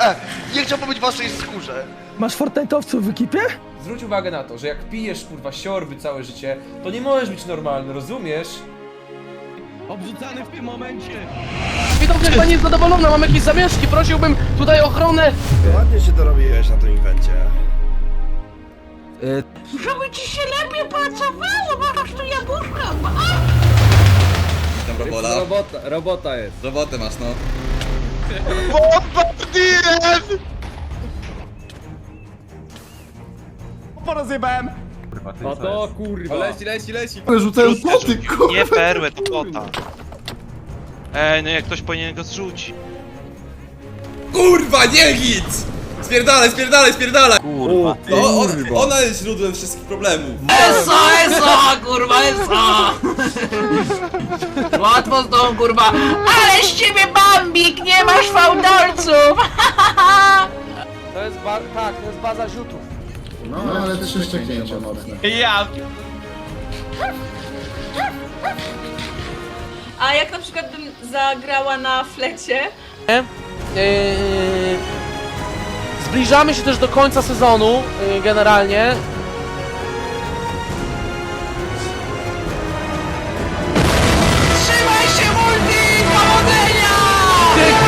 E, nie chciałbym być w waszej skórze. Masz Fortnite'owców w ekipie? Zwróć uwagę na to, że jak pijesz kurwa siorby całe życie, to nie możesz być normalny, rozumiesz? Obrzucany w tym momencie. Witam, że pani jest zadowolona, mam jakieś zamieszki, prosiłbym tutaj ochronę. Ładnie się dorobiłeś na tym inwencie. Żeby ci się lepiej pracowało, masz tu jabłuszka. Tam robola. Robota, robota jest. Robotę masz, no. O to kurwa. Leci, leci, leci. Rzucają płoty, kurwa. Nie perłę, to kota. Ej, no jak ktoś powinien go zrzucić. Kurwa, nie git! Spierdalaj, spierdalaj, spierdalaj! Kurwa. No, on, ona jest źródłem wszystkich problemów. Eso, eso, kurwa, eso. Łatwo z tą, kurwa. Ale z ciebie bambik, nie masz fałdolców. To jest ba- tak, to jest baza ziutów. No, ale trzy szczeknięcia mocne. A jak na przykład bym zagrała na flecie? Yy, zbliżamy się też do końca sezonu, yy, generalnie.